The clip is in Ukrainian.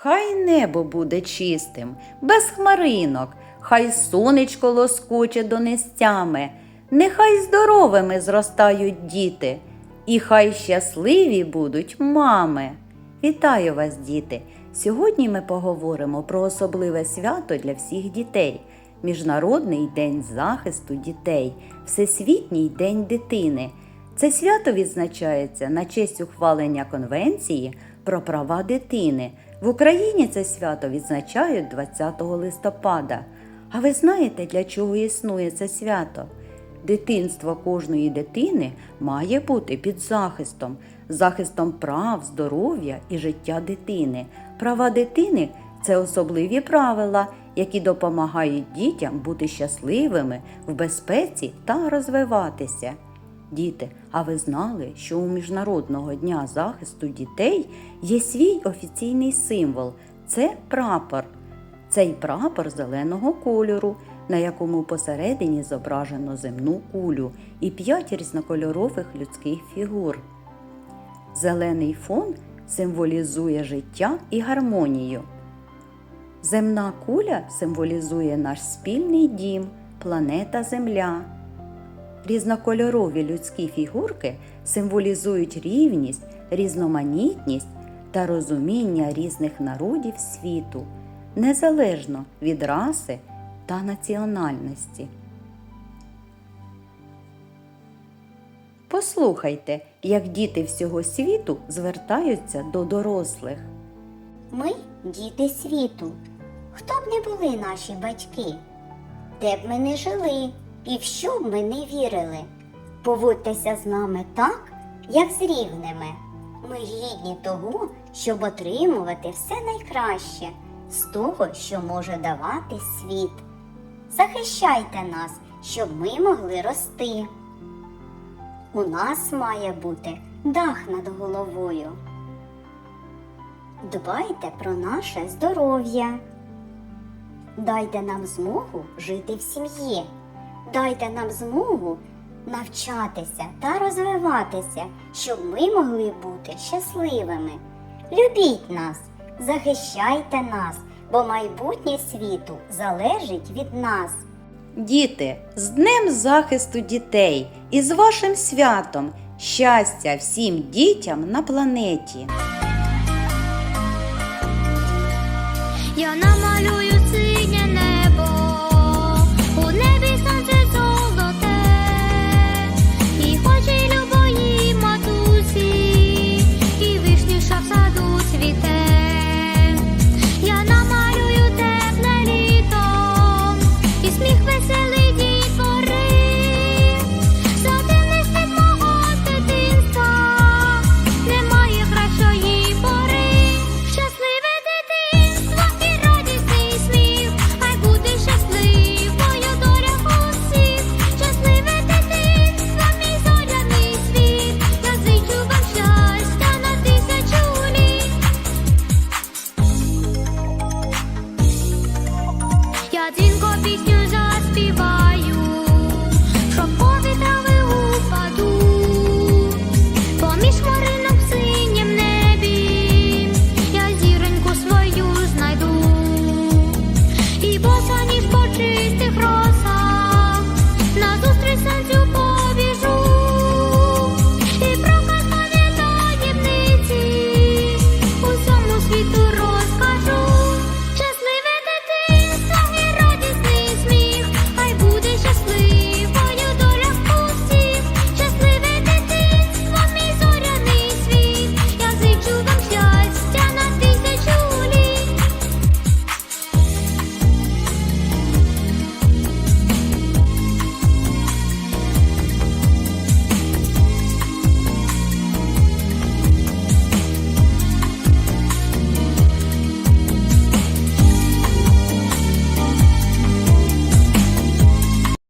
Хай небо буде чистим, без хмаринок, хай сонечко лоскоче донестями, нехай здоровими зростають діти, і хай щасливі будуть мами. Вітаю вас, діти! Сьогодні ми поговоримо про особливе свято для всіх дітей Міжнародний день захисту дітей, Всесвітній день дитини. Це свято відзначається на честь ухвалення Конвенції про права дитини. В Україні це свято відзначають 20 листопада. А ви знаєте, для чого існує це свято? Дитинство кожної дитини має бути під захистом, захистом прав, здоров'я і життя дитини. Права дитини це особливі правила, які допомагають дітям бути щасливими в безпеці та розвиватися. Діти, а ви знали, що у Міжнародного дня захисту дітей є свій офіційний символ це прапор. Цей прапор зеленого кольору, на якому посередині зображено земну кулю і п'ять різнокольорових людських фігур. Зелений фон символізує життя і гармонію. Земна куля символізує наш спільний дім, планета Земля. Різнокольорові людські фігурки символізують рівність, різноманітність та розуміння різних народів світу, незалежно від раси та національності. Послухайте, як діти всього світу звертаються до дорослих. Ми діти світу. Хто б не були наші батьки, де б ми не жили і в що б ми не вірили. Поводьтеся з нами так, як з рівними. Ми гідні того, щоб отримувати все найкраще з того, що може давати світ. Захищайте нас, щоб ми могли рости. У нас має бути дах над головою. Дбайте про наше здоров'я. Дайте нам змогу жити в сім'ї. Дайте нам змогу навчатися та розвиватися, щоб ми могли бути щасливими. Любіть нас, захищайте нас, бо майбутнє світу залежить від нас. Діти, з Днем захисту дітей і з вашим святом! Щастя всім дітям на планеті! You're not